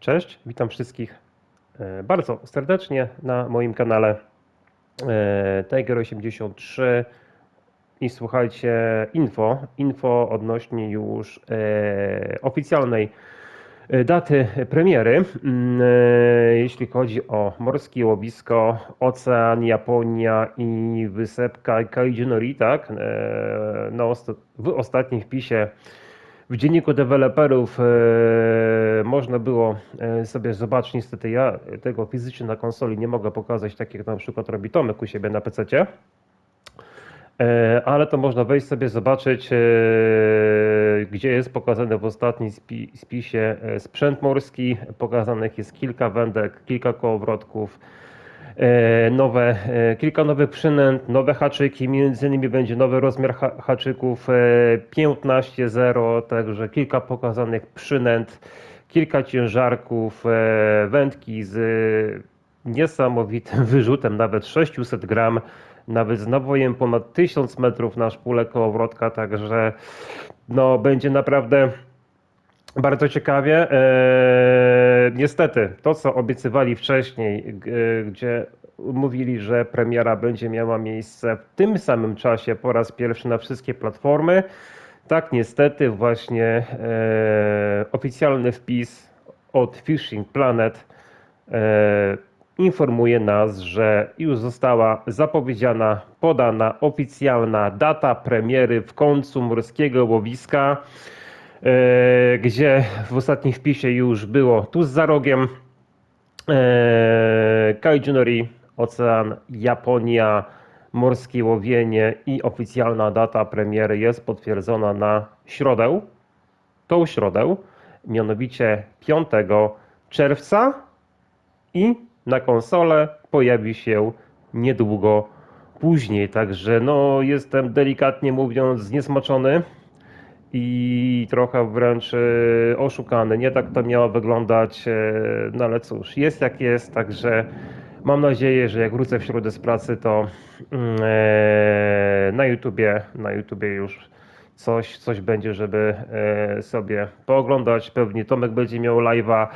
Cześć, witam wszystkich e, bardzo serdecznie na moim kanale e, Tiger83 i słuchajcie info, info odnośnie już e, oficjalnej daty premiery, Mm, jeśli chodzi o morskie łowisko, ocean, Japonia i wysepka Kaijinori, tak? Osta- w ostatnim wpisie w dzienniku deweloperów e, można było e, sobie zobaczyć, niestety ja tego fizycznie na konsoli nie mogę pokazać, tak jak na przykład robi Tomek u siebie na PC. E, ale to można wejść sobie zobaczyć, gdzie jest pokazany w ostatnim spi- spisie sprzęt morski. Pokazanych jest kilka wędek, kilka kołowrotków, nowe, e, kilka nowych przynęt, nowe haczyki, między innymi będzie nowy rozmiar ha- haczyków e, 15.0, także kilka pokazanych przynęt, kilka ciężarków, e, wędki z niesamowitym wyrzutem, nawet 600 gram, nawet z nabojem ponad 1000 metrów na szpulę kołowrotka, także no będzie naprawdę bardzo ciekawie. Eee, niestety, to co obiecywali wcześniej, gdzie mówili, że premiera będzie miała miejsce w tym samym czasie po raz pierwszy na wszystkie platformy, tak niestety właśnie e, oficjalny wpis od Fishing Planet e, informuje nas, że już została zapowiedziana, podana oficjalna data premiery w końcu morskiego łowiska, gdzie w ostatnim wpisie już było tuż za rogiem e, Kaijinori, Ocean, Japonia, morskie łowienie i oficjalna data premiery jest potwierdzona na środę, tą środę, mianowicie 5 czerwca i na konsolę pojawi się niedługo później. Także no jestem delikatnie mówiąc zniesmaczony i trochę wręcz e, oszukany. Nie tak to miało wyglądać, e, no ale cóż, jest jak jest, także mam nadzieję, że jak wrócę w środę z pracy, to mm, e, na YouTubie, na YouTubie już coś, coś będzie, żeby e, sobie pooglądać. Pewnie Tomek będzie miał live'a,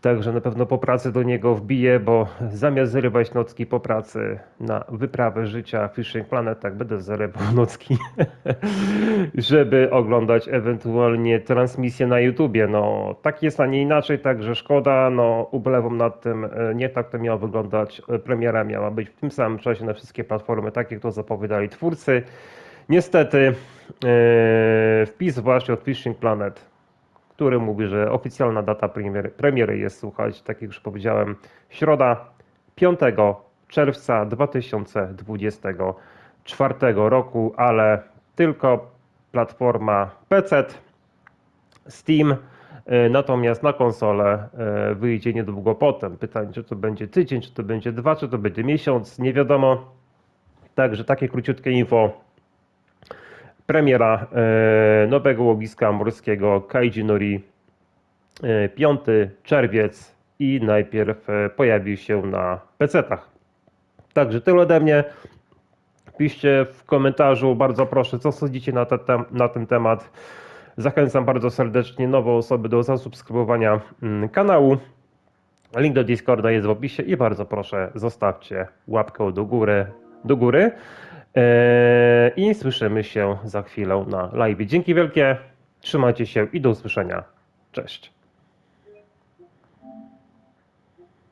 także na pewno po pracy do niego wbiję, bo zamiast zarywać nocki po pracy na wyprawę życia Fishing Planet, tak będę zarywał nocki, żeby oglądać ewentualnie transmisję na YouTubie. No, tak jest, a nie inaczej, także szkoda, no ubolewam nad tym, e, nie tak to miało wyglądać. E, Premiera miała być w tym samym czasie na wszystkie platformy, tak jak to zapowiadali twórcy. Niestety wpis właśnie od Fishing Planet, który mówi, że oficjalna data premiery, premiery jest, słuchać, tak jak już powiedziałem, środa 5 czerwca 2024 roku, ale tylko platforma PC, Steam, e, natomiast na konsolę e, wyjdzie niedługo potem. Pytanie, czy to będzie tydzień, czy to będzie dwa, czy to będzie miesiąc, nie wiadomo. Także takie króciutkie info premiera e, nowego łowiska morskiego Kaijinori e, 5 czerwiec i najpierw e, pojawi się na PC-tach. Także tyle ode mnie. Piszcie w komentarzu, bardzo proszę, co sądzicie na, te, na ten temat. Zachęcam bardzo serdecznie nowe osoby do zasubskrybowania mm, kanału. Link do Discorda jest w opisie i bardzo proszę, zostawcie łapkę do góry. Do góry. Eee, I słyszymy się za chwilę na live. Dzięki wielkie, trzymajcie się i do usłyszenia. Cześć.